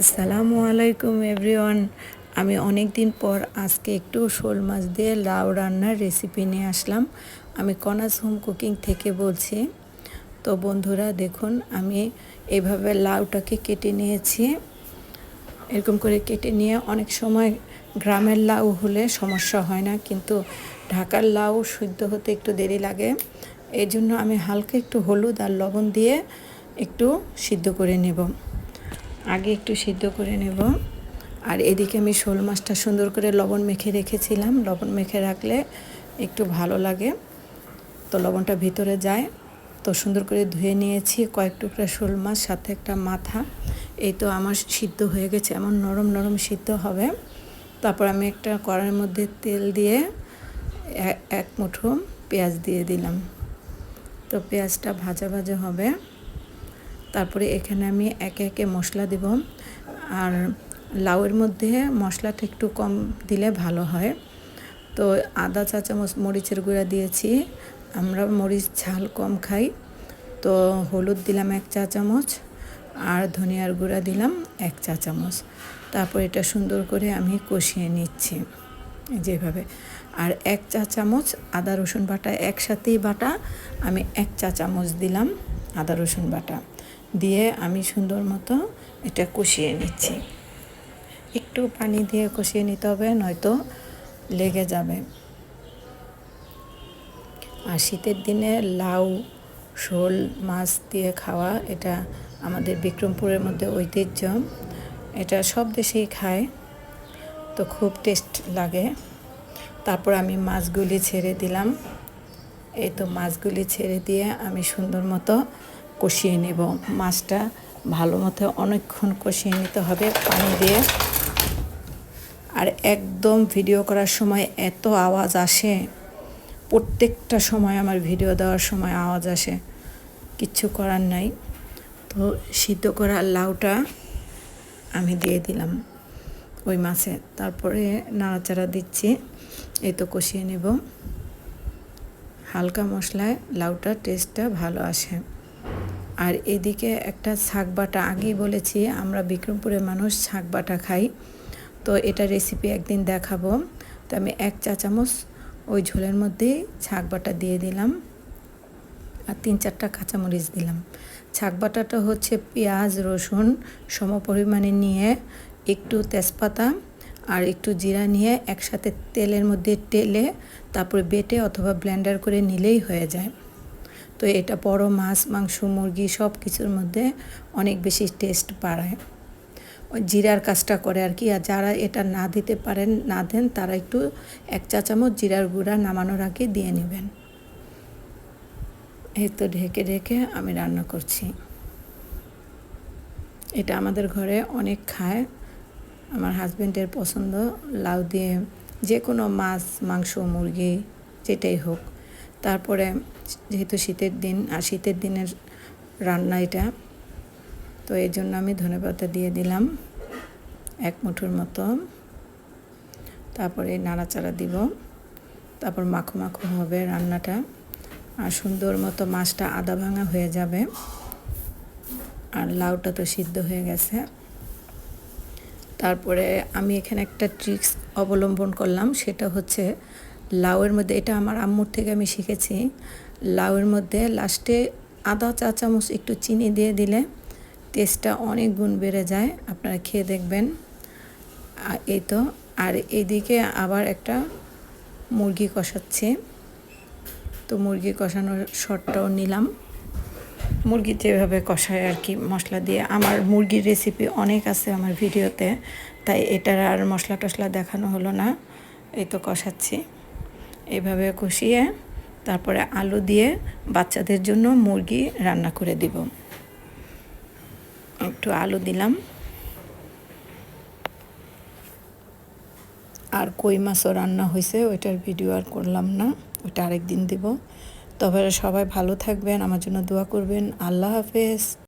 আসসালামু আলাইকুম এভরিওয়ান। আমি অনেক দিন পর আজকে একটু শোল মাছ দিয়ে লাউ রান্নার রেসিপি নিয়ে আসলাম। আমি কনাস হোম কুকিং থেকে বলছি। তো বন্ধুরা, দেখুন, আমি এইভাবে লাউটাকে কেটে নিয়েছি। এরকম করে কেটে নিয়ে অনেক সময় গ্রামের লাউ হলে সমস্যা হয় না, কিন্তু ঢাকার লাউ শুদ্ধ হতে একটু দেরি লাগে। এই জন্য আমি হালকা একটু হলুদ আর লবণ দিয়ে একটু সিদ্ধ করে নেব। আগে একটু সিদ্ধ করে নেব। আর এদিকে আমি শোল মাছটা সুন্দর করে লবণ মেখে রেখেছিলাম। লবণ মেখে রাখলে একটু ভালো লাগে। তো লবণটা ভিতরে যায়। তো সুন্দর করে ধুয়ে নিয়েছি কয়েক টুকরা শোল মাছ, সাথে একটা মাথা। এই তো আমার সিদ্ধ হয়ে গেছে, এমন নরম নরম সিদ্ধ হবে। তারপর আমি একটা কড়ার মধ্যে তেল দিয়ে এক মুঠো পেঁয়াজ দিয়ে দিলাম। তো পেঁয়াজটা ভাজা ভাজা হবে। তারপরে এখানে আমি একে একে মশলা দেব। আর লাউয়ের মধ্যে মশলাটা একটু কম দিলে ভালো হয়। তো আদা চা চামচ মরিচের গুঁড়া দিয়েছি। আমরা মরিচ, ঝাল কম খাই। তো হলুদ দিলাম এক চা চামচ আর ধনিয়ার গুঁড়া দিলাম এক চা চামচ তারপর এটা সুন্দর করে আমি কষিয়ে নিচ্ছি যেভাবে। আর এক চা চামচ আদা, রসুন বাটা, একসাথেই বাটা আমি এক চা চামচ দিলাম আদা, রসুন বাটা। দিয়ে আমি সুন্দর মতো এটা কষিয়ে নিচ্ছি। একটু পানি দিয়ে কষিয়ে নিতে হবে, নয়তো লেগে যাবে। আর শীতের দিনে লাউ, শোল মাছ দিয়ে খাওয়া এটা আমাদের বিক্রমপুরের মধ্যে ঐতিহ্য। এটা সব দেশেই খায়, তো খুব টেস্ট লাগে। তারপর আমি মাছগুলি ছেড়ে দিলাম। এই তো মাছগুলি ছেড়ে দিয়ে আমি সুন্দর মতো কষিয়ে নেব। মাছটা ভালো মতো অনেকক্ষণ কষিয়ে নিতে হবে পানি দিয়ে। আর একদম ভিডিও করার সময় এত আওয়াজ আসে। প্রত্যেকটা সময় আমার ভিডিও দেওয়ার সময় আওয়াজ আসে। কিচ্ছু করার নাই। তো সিদ্ধ করা লাউটা আমি দিয়ে দিলাম ওই মাছে। তারপরে নাড়াচাড়া দিচ্ছি। এই তো কষিয়ে নেব। হালকা মশলায় লাউটার টেস্টটা ভালো আসে। আর এদিকে একটা শাক বাটা, আগেই বলেছি আমরা বিক্রমপুরের মানুষ শাক বাটা খাই। তো এটা রেসিপি একদিন দেখাবো। তো আমি এক চা চামচ ওই ঝোলের মধ্যেই ছাক বাটা দিয়ে দিলাম আর তিন চারটা কাঁচামরিচ দিলাম। ছাক বাটাটা হচ্ছে পেঁয়াজ, রসুন সম পরিমাণে নিয়ে একটু তেজপাতা আর একটু জিরা নিয়ে একসাথে তেলের মধ্যে টেলে তারপরে বেটে অথবা ব্লেন্ডার করে নিলেই হয়ে যায়। তো এটা বড় মাছ, মাংস, মুরগি সব কিছুর মধ্যে অনেক বেশি টেস্ট বাড়ায়। জিরার কাজটা করে আর কি, আর যারা এটা না দিতে পারেন, না দেন, তারা একটু এক চা চামচ জিরার গুঁড়া নামানোর আগে দিয়ে নেবেন। এই তো ঢেকে ঢেকে আমি রান্না করছি। এটা আমাদের ঘরে অনেক খায়। আমার হাজব্যান্ডের পছন্দ, লাউ দিয়ে যে কোনো মাছ, মাংস, মুরগি, যেটাই হোক। তারপরে যেহেতু শীতের দিন, আর শীতের দিনের রান্না এটা, তো এই জন্য আমি ধনেপাতা দিয়ে দিলাম, এক মুঠোর মতো। তারপরে নাড়াচাড়া দিব। তারপর মাখো মাখো হবে রান্নাটা। আর সুন্দর মতো মাছটা আদা ভাঙা হয়ে যাবে। আর লাউটা তো সিদ্ধ হয়ে গেছে। তারপরে আমি এখানে একটা ট্রিক্স অবলম্বন করলাম, সেটা হচ্ছে লাউয়ের মধ্যে, এটা আমার আম্মুর থেকে আমি শিখেছি। লাউয়ের মধ্যে লাস্টে আদা চা চামচ একটু চিনি দিয়ে দিলে টেস্টটা অনেক গুণ বেড়ে যায়। আপনারা খেয়ে দেখবেন। এই তো। আর এদিকে আবার একটা মুরগি কষাচ্ছি। তো মুরগি কষানোর শটটাও নিলাম। মুরগি যেভাবে কষায় আর কি মশলা দিয়ে। আমার মুরগির রেসিপি অনেক আছে আমার ভিডিওতে, তাই এটার আর মশলা টশলা দেখানো হলো না। এই তো কষাচ্ছি। এইভাবে কষিয়ে তারপরে আলু দিয়ে বাচ্চাদের জন্য মুরগি রান্না করে দিব। একটু আলু দিলাম। আর কই মাছও রান্না হয়েছে ওইটার ভিডিও আর করলাম না, ওইটা আরেক দিন দেব। তবে সবাই ভালো থাকবেন, আমার জন্য দোয়া করবেন। আল্লাহ হাফেজ।